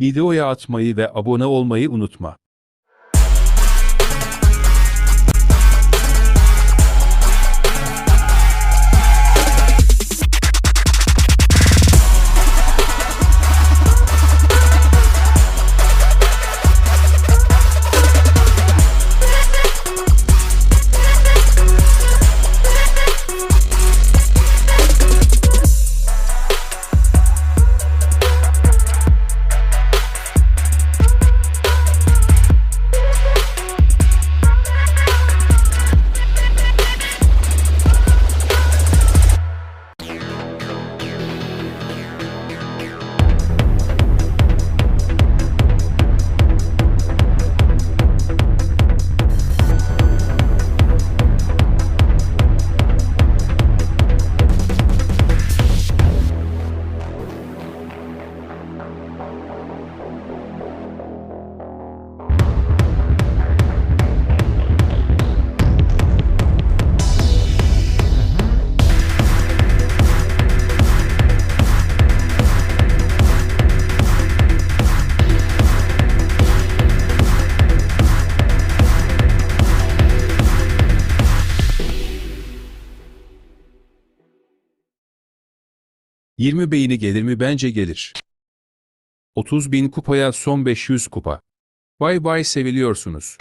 Videoya atmayı ve abone olmayı unutma. Yirmi beyni gelir mi bence gelir. 30 bin kupaya son 500 kupa. Bay bay seviliyorsunuz.